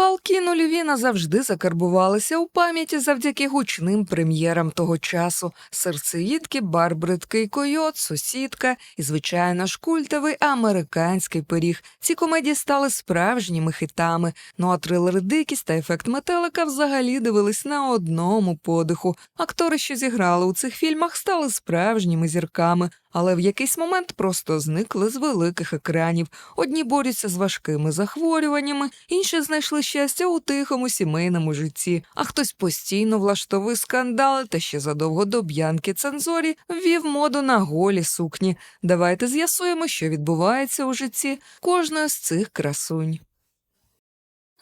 Палки нульові назавжди закарбувалися у пам'яті завдяки гучним прем'єрам того часу: серцеїдки, барбридки, койот, сусідка і, звичайно ж, культовий американський пиріг. Ці комедії стали справжніми хитами. Ну а трилери Дикість та ефект метелика взагалі дивились на одному подиху. Актори, що зіграли у цих фільмах, стали справжніми зірками, але в якийсь момент просто зникли з великих екранів. Одні борються з важкими захворюваннями, інші знайшли щастя у тихому сімейному житті, а хтось постійно влаштовує скандали та ще задовго до б'янки цензорі ввів моду на голі сукні. Давайте з'ясуємо, що відбувається у житті кожної з цих красунь.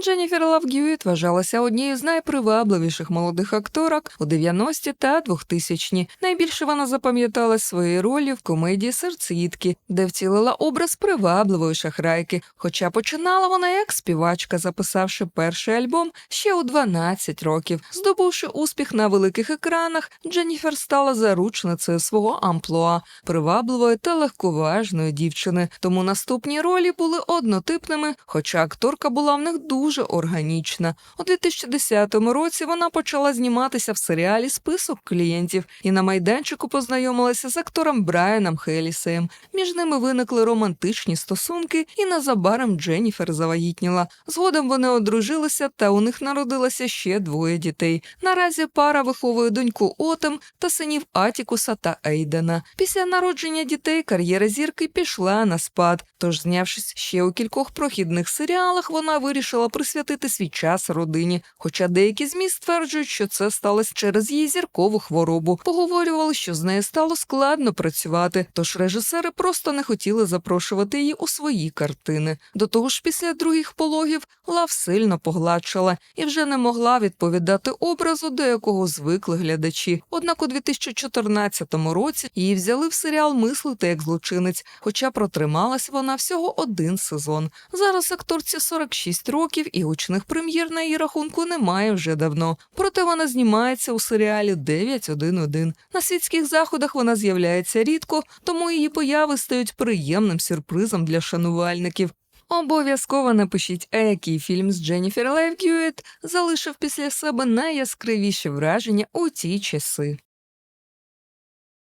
Дженніфер Лав Гьюіт вважалася однією з найпривабливіших молодих акторок у 90-ті та 2000-ні. Найбільше вона запам'яталась своєї ролі в комедії «Серцеїдки», де втілила образ привабливої шахрайки. Хоча починала вона як співачка, записавши перший альбом ще у 12 років. Здобувши успіх на великих екранах, Дженніфер стала заручницею свого амплуа, привабливої та легковажної дівчини. Тому наступні ролі були однотипними, хоча акторка була в них дуже органічна. У 2010 році вона почала зніматися в серіалі Список клієнтів і на майданчику познайомилася з актором Брайаном Хелісеєм. Між ними виникли романтичні стосунки, і незабаром Дженніфер завагітніла. Згодом вони одружилися, та у них народилося ще двоє дітей. Наразі пара виховує доньку Отем та синів Атікуса та Ейдена. Після народження дітей кар'єра зірки пішла на спад. Тож, знявшись ще у кількох прохідних серіалах, вона вирішила присвятити свій час родині. Хоча деякі ЗМІ стверджують, що це сталося через її зіркову хворобу. Поговорювали, що з нею стало складно працювати, тож режисери просто не хотіли запрошувати її у свої картини. До того ж, після других пологів Лав сильно погладшала і вже не могла відповідати образу, до якого звикли глядачі. Однак у 2014 році її взяли в серіал Мислити як злочинець, хоча протрималась вона всього один сезон. Зараз акторці 46 років і гучних прем'єр на її рахунку немає вже давно. Проте вона знімається у серіалі 9.1.1. На світських заходах вона з'являється рідко, тому її появи стають приємним сюрпризом для шанувальників. Обов'язково напишіть, який фільм з Дженніфер Лайв Гюєт залишив після себе найяскравіші враження у ті часи.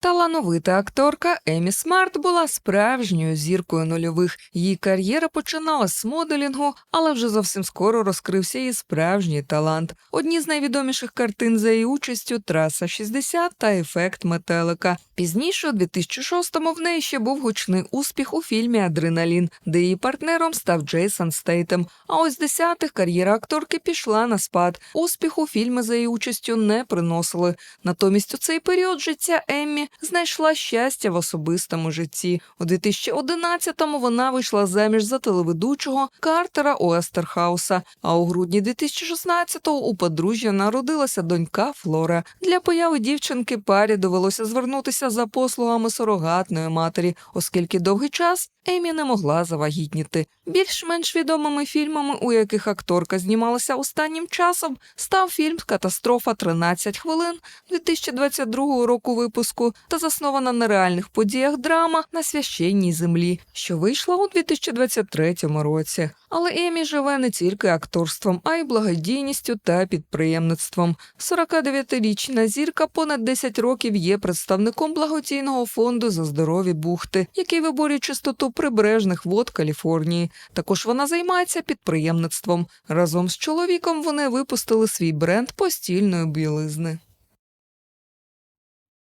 Талановита акторка Емі Смарт була справжньою зіркою нульових. Її кар'єра починалась з моделінгу, але вже зовсім скоро розкрився її справжній талант. Одні з найвідоміших картин за її участю Траса 60 та Ефект метелика. Пізніше, у 2006-му, в неї ще був гучний успіх у фільмі Адреналін, де її партнером став Джейсон Стейтем. А ось десятих кар'єра акторки пішла на спад. Успіху фільми за її участю не приносили. Натомість у цей період життя Еммі знайшла щастя в особистому житті. У 2011-му вона вийшла заміж за телеведучого Картера Уестерхауса. А у грудні 2016-го у подружжя народилася донька Флора. Для появи дівчинки парі довелося звернутися за послугами сурогатної матері, оскільки довгий час Емі не могла завагітніти. Більш-менш відомими фільмами, у яких акторка знімалася останнім часом, став фільм Катастрофа 13 хвилин 2022 року випуску та заснована на реальних подіях драма на священній землі, що вийшла у 2023 році. Але Емі живе не тільки акторством, а й благодійністю та підприємництвом. 49-річна зірка понад 10 років є представником благодійного фонду за здорові бухти, який виборює чистоту прибережних вод Каліфорнії. Також вона займається підприємництвом. Разом з чоловіком вони випустили свій бренд постільної білизни.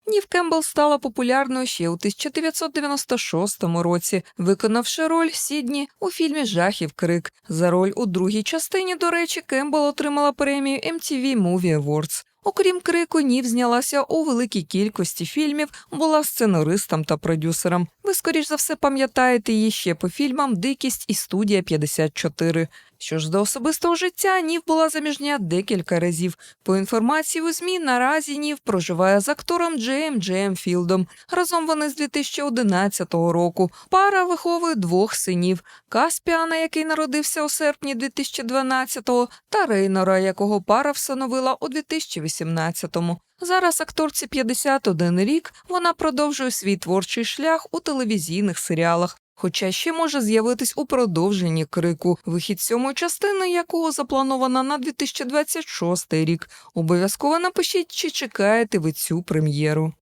Нів Кембл стала популярною ще у 1996 році, виконавши роль Сідні у фільмі Жахів Крик. За роль у другій частині, до речі, Кембл отримала премію MTV Movie Awards. Окрім крику, Нів знялася у великій кількості фільмів, була сценаристом та продюсером. Ви, скоріш за все, пам'ятаєте її ще по фільмам Дикість і студія 54. Що ж до особистого життя, Нів була заміжня декілька разів. По інформації у ЗМІ, наразі Нів проживає з актором Джеєм Джеєм Філдом. Разом вони з 2011 року. Пара виховує двох синів: Каспіана, який народився у серпні 2012-го, та Рейнора, якого пара встановила у 2018-му. Зараз акторці 51 рік. Вона продовжує свій творчий шлях у телевізійних серіалах. Хоча ще може з'явитись у продовженні крику, вихід сьомої частини якого заплановано на 2026 рік. Обов'язково напишіть, чи чекаєте ви цю прем'єру.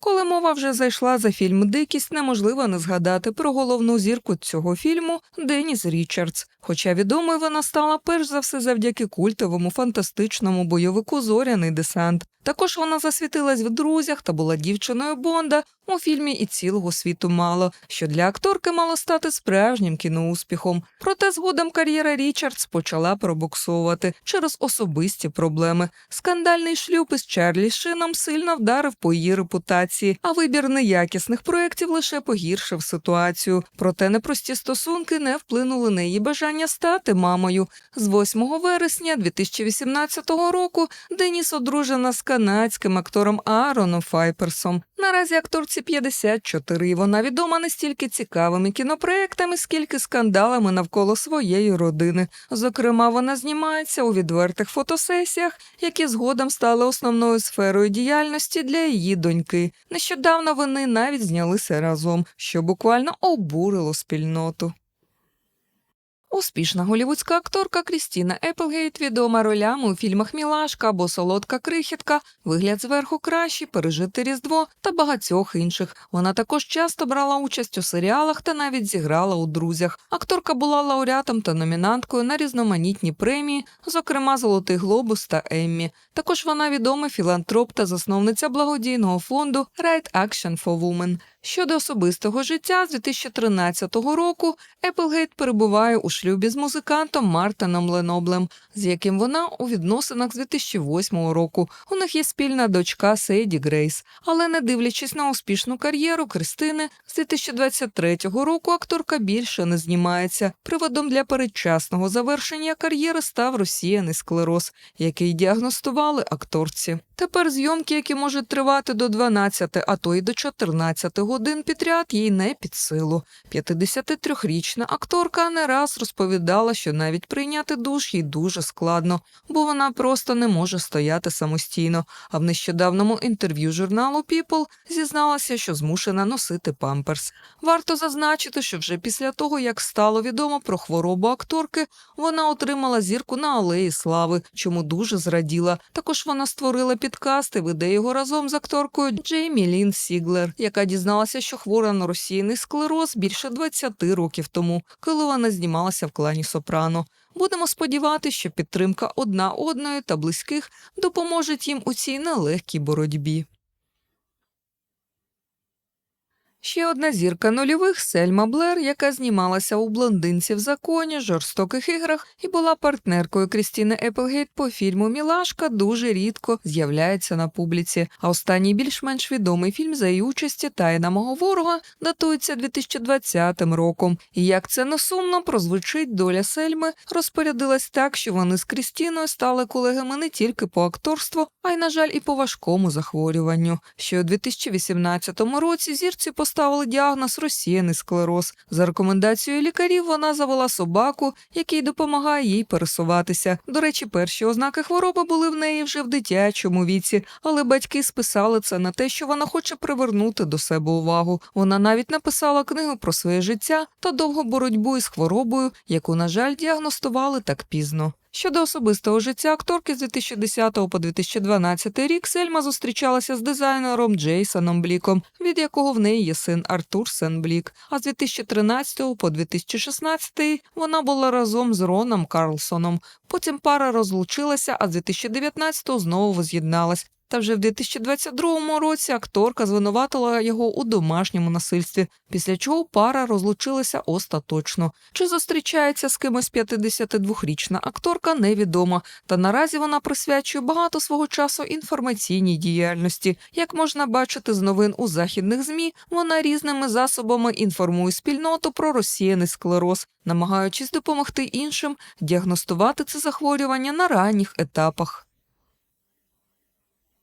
Коли мова вже зайшла за фільм Дикість, неможливо не згадати про головну зірку цього фільму Деніс Річардс. Хоча відомою вона стала перш за все завдяки культовому фантастичному бойовику Зоряний десант. Також вона засвітилась в друзях та була дівчиною Бонда у фільмі і цілого світу мало, що для акторки мало стати справжнім кіноуспіхом. Проте згодом кар'єра Річардс почала пробуксовувати через особисті проблеми. Скандальний шлюб із Чарлі Шином сильно вдарив по її репутації, а вибір неякісних проєктів лише погіршив ситуацію. Проте непрості стосунки не вплинули на її бажання стати мамою. З 8 вересня 2018 року Деніс одружена з канадським актором Аароном Файперсом. Наразі акторці 54, і вона відома не стільки цікавими кінопроектами, скільки скандалами навколо своєї родини. Зокрема, вона знімається у відвертих фотосесіях, які згодом стали основною сферою діяльності для її доньки. Нещодавно вони навіть знялися разом, що буквально обурило спільноту. Успішна голівудська акторка Крістіна Еплгейт відома ролями у фільмах Мілашка або Солодка крихітка, вигляд зверху кращий, пережити різдво та багатьох інших. Вона також часто брала участь у серіалах та навіть зіграла у друзях. Акторка була лауреатом та номінанткою на різноманітні премії, зокрема Золотий Глобус та Еммі. Також вона відома філантроп та засновниця благодійного фонду Right Action for Women. Щодо особистого життя, з 2013 року Еплгейт перебуває у шлюбі з музикантом Мартином Леноблем, з яким вона у відносинах з 2008 року. У них є спільна дочка Сейді Грейс. Але не дивлячись на успішну кар'єру Кристини, з 2023 року акторка більше не знімається. Приводом для передчасного завершення кар'єри став розсіяний склероз, який діагностували акторці. Тепер зйомки, які можуть тривати до 12, а то й до 14 годин підряд, їй не під силу. 53-річна акторка не раз розповідала, що навіть прийняти душ їй дуже складно, бо вона просто не може стояти самостійно. А в нещодавному інтерв'ю журналу People зізналася, що змушена носити памперс. Варто зазначити, що вже після того, як стало відомо про хворобу акторки, вона отримала зірку на алеї слави, чому дуже зраділа. Також вона створила підкаст і веде його разом з акторкою Джеймі Лін Сіглер, яка дізналася, що хвора на російний склероз більше 20 років тому, коли вона знімалася в клані Сопрано. Будемо сподіватися, що підтримка одна одної та близьких допоможе їм у цій нелегкій боротьбі. Ще одна зірка нульових Сельма Блер, яка знімалася у блондинці в законі, жорстоких іграх і була партнеркою Крістіни Еплгейт по фільму Мілашка, дуже рідко з'являється на публіці. А останній більш-менш відомий фільм за її участі Тайна мого ворога датується 2020 роком. І як це не сумно прозвучить, доля Сельми розпорядилась так, що вони з Крістіною стали колегами не тільки по акторству, а й, на жаль, і по важкому захворюванню. Ще у 2018 році зірці поставили діагноз розсіяний склероз. За рекомендацією лікарів вона завела собаку, який допомагає їй пересуватися. До речі, перші ознаки хвороби були в неї вже в дитячому віці, але батьки списали це на те, що вона хоче привернути до себе увагу. Вона навіть написала книгу про своє життя та довгу боротьбу із хворобою, яку, на жаль, діагностували так пізно. Щодо особистого життя акторки з 2010 по 2012 рік Сельма зустрічалася з дизайнером Джейсоном Бліком, від якого в неї є син Артур Сен-Блік. А з 2013 по 2016 вона була разом з Роном Карлсоном. Потім пара розлучилася, а з 2019 знову воз'єдналась. Та вже в 2022 році акторка звинуватила його у домашньому насильстві, після чого пара розлучилася остаточно. Чи зустрічається з кимось 52-річна акторка, невідомо. Та наразі вона присвячує багато свого часу інформаційній діяльності. Як можна бачити з новин у західних змі, вона різними засобами інформує спільноту про розсіяний склероз, намагаючись допомогти іншим діагностувати це захворювання на ранніх етапах.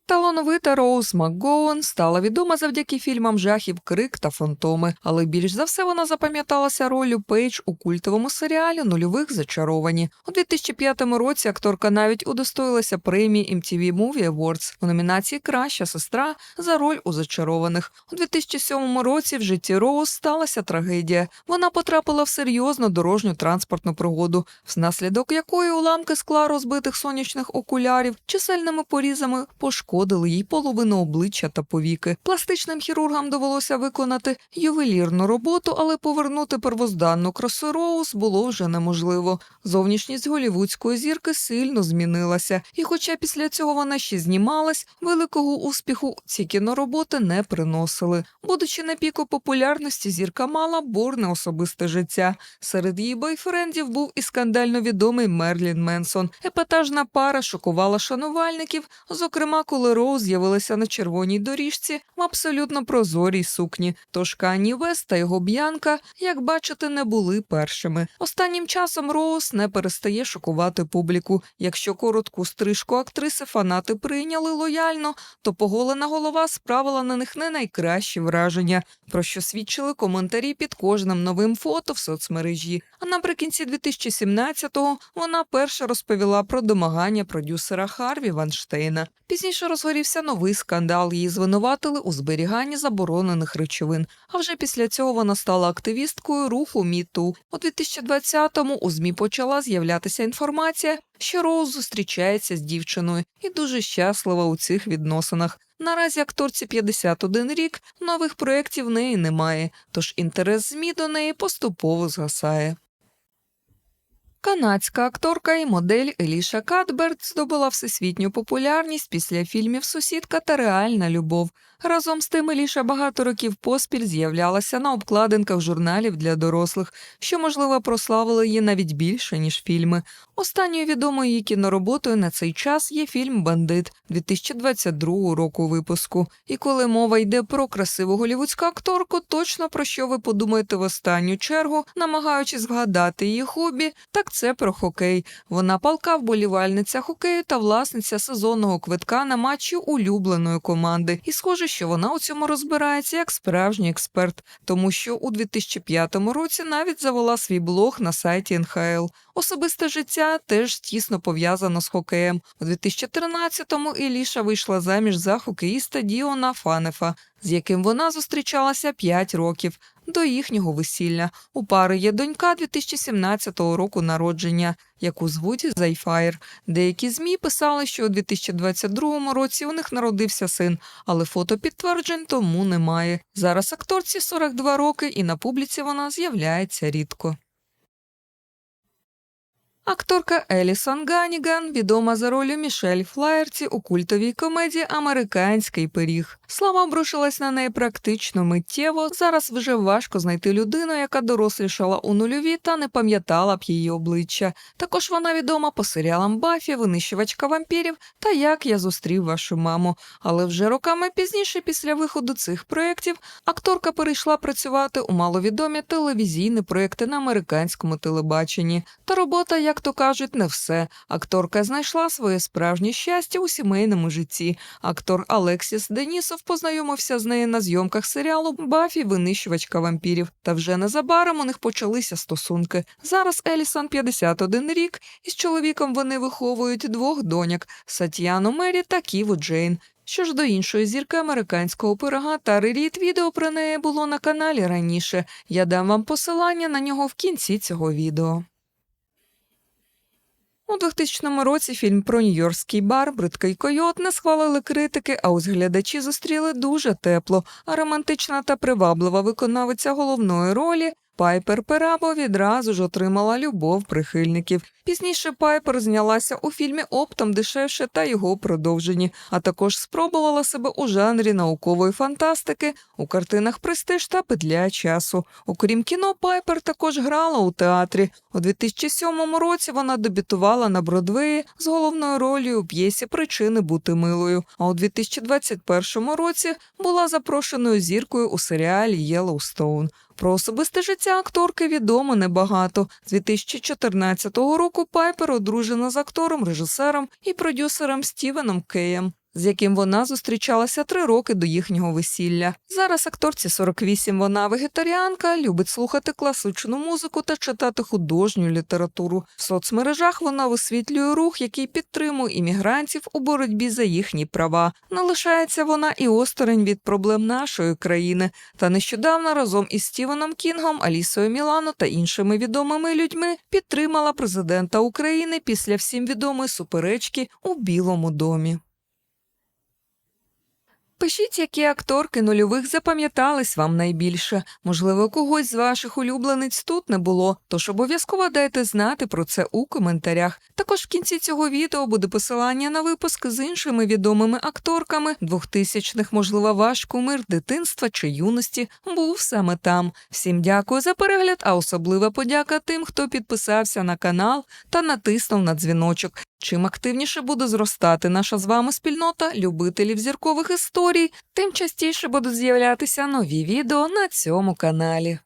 Талановита Роуз МакГоуен стала відома завдяки фільмам жахів Крик та Фантоми, але більш за все вона запам'яталася ролью Пейдж у культовому серіалі Нульових зачаровані. У 2005 році акторка навіть удостоїлася премії MTV Movie Awards у номінації Краща сестра за роль у зачарованих. У 2007 році в житті Роуз сталася трагедія. Вона потрапила в серйозну дорожню транспортну пригоду, внаслідок якої уламки скла розбитих сонячних окулярів чисельними порізами пошкодили їй половину обличчя та повіки. Пластичним хірургам довелося виконати ювелірну роботу, але повернути первозданну красу Роуз було вже неможливо. Зовнішність голівудської зірки сильно змінилася, і, хоча після цього вона ще знімалась, великого успіху ці кінороботи не приносили. Будучи на піку популярності, зірка мала бурне особисте життя. Серед її бойфрендів був і скандально відомий Мерлін Менсон. Епатажна пара шокувала шанувальників, зокрема, коли Роуз з'явилася на червоній доріжці в абсолютно прозорій сукні. Тож Кані Вест та його б'янка, як бачите, не були першими. Останнім часом Роуз не перестає шокувати публіку. Якщо коротку стрижку актриси фанати прийняли лояльно, то поголена голова справила на них не найкращі враження, про що свідчили коментарі під кожним новим фото в соцмережі. А наприкінці 2017-го вона перша розповіла про домагання продюсера Харві Ванштейна. Пізніше розгорівся новий скандал. Її звинуватили у зберіганні заборонених речовин. А вже після цього вона стала активісткою руху МІТУ. У 2020-му у змі почала з'являтися інформація, що Роуз зустрічається з дівчиною і дуже щаслива у цих відносинах. Наразі акторці 51 рік, нових проєктів в неї немає, тож інтерес ЗМІ до неї поступово згасає. Канадська акторка і модель Еліша Кадберт здобула всесвітню популярність після фільмів Сусідка та Реальна любов. Разом з тим Еліша багато років поспіль з'являлася на обкладинках журналів для дорослих, що, можливо, прославили її навіть більше, ніж фільми. Останньою відомою її кінороботою на цей час є фільм Бандит 2022 року випуску. І коли мова йде про красиву голівудську акторку, точно про що ви подумаєте в останню чергу, намагаючись вгадати її хобі, так це про хокей. Вона палка вболівальниця хокею та власниця сезонного квитка на матчі улюбленої команди. І схоже, що вона у цьому розбирається як справжній експерт, тому що у 2005 році навіть завела свій блог на сайті НХЛ. Особисте життя теж тісно пов'язано з хокеєм. У 2013-му Іліша вийшла заміж за хокеїста Діона Фанефа, з яким вона зустрічалася 5 років. До їхнього весілля у пари є донька 2017 року народження, яку звуть Зайфаєр. Деякі змі писали, що у 2022 році у них народився син, але фото підтверджень тому немає. Зараз акторці 42 роки, і на публіці вона з'являється рідко. Акторка Елісон Ганіган відома за ролью Мішель Флаєрці у культовій комедії Американський пиріг. Слава обрушилась на неї практично миттєво. Зараз вже важко знайти людину, яка дорослішала у нульові та не пам'ятала б її обличчя. Також вона відома по серіалам Бафі, Винищувачка вампірів та Як я зустрів вашу маму. Але вже роками пізніше, після виходу цих проєктів, акторка перейшла працювати у маловідомі телевізійні проєкти на американському телебаченні. Та робота, як то кажуть, не все. Акторка знайшла своє справжнє щастя у сімейному житті. Актор Алексіс Денісов познайомився з нею на зйомках серіалу Бафі Винищувачка вампірів. Та вже незабаром у них почалися стосунки. Зараз Елісон 51 рік, і з чоловіком вони виховують двох доньок Сатьяну Мері та Ківу Джейн. Що ж до іншої зірки американського пирога та реріт відео про неї було на каналі раніше. Я дам вам посилання на нього в кінці цього відео. У 2000 році фільм про нью-йоркський бар Бридкий койот не схвалили критики, а ось глядачі зустріли дуже тепло, а романтична та приваблива виконавиця головної ролі Пайпер Перабо відразу ж отримала любов прихильників. Пізніше Пайпер знялася у фільмі Оптом дешевше та його продовженні, а також спробувала себе у жанрі наукової фантастики, у картинах Престиж та Петля часу. Окрім кіно, Пайпер також грала у театрі. У 2007 році вона дебютувала на Бродвеї з головною ролью у п'єсі Причини бути милою. А у 2021 році була запрошеною зіркою у серіалі Єлоустоун. Про особисте життя акторки відомо небагато. З 2014 року Пайпер одружена з актором, режисером і продюсером Стівеном Кеєм. З яким вона зустрічалася три роки до їхнього весілля. Зараз акторці 48, вона вегетаріанка, любить слухати класичну музику та читати художню літературу. В соцмережах вона висвітлює рух, який підтримує іммігрантів у боротьбі за їхні права. Не лишається вона і осторонь від проблем нашої країни. Та нещодавно разом із Стівеном Кінгом, Алісою Мілано та іншими відомими людьми підтримала президента України після всім відомої суперечки у Білому домі. Пишіть, які акторки нульових запам'ятались вам найбільше. Можливо, когось з ваших улюблениць тут не було, тож обов'язково дайте знати про це у коментарях. Також в кінці цього відео буде посилання на випуск з іншими відомими акторками 2000-х, можливо, ваш кумир дитинства чи юності був саме там. Всім дякую за перегляд, а особлива подяка тим, хто підписався на канал та натиснув на дзвіночок. Чим активніше буде зростати наша з вами спільнота любителів зіркових історій, тим частіше будуть з'являтися нові відео на цьому каналі.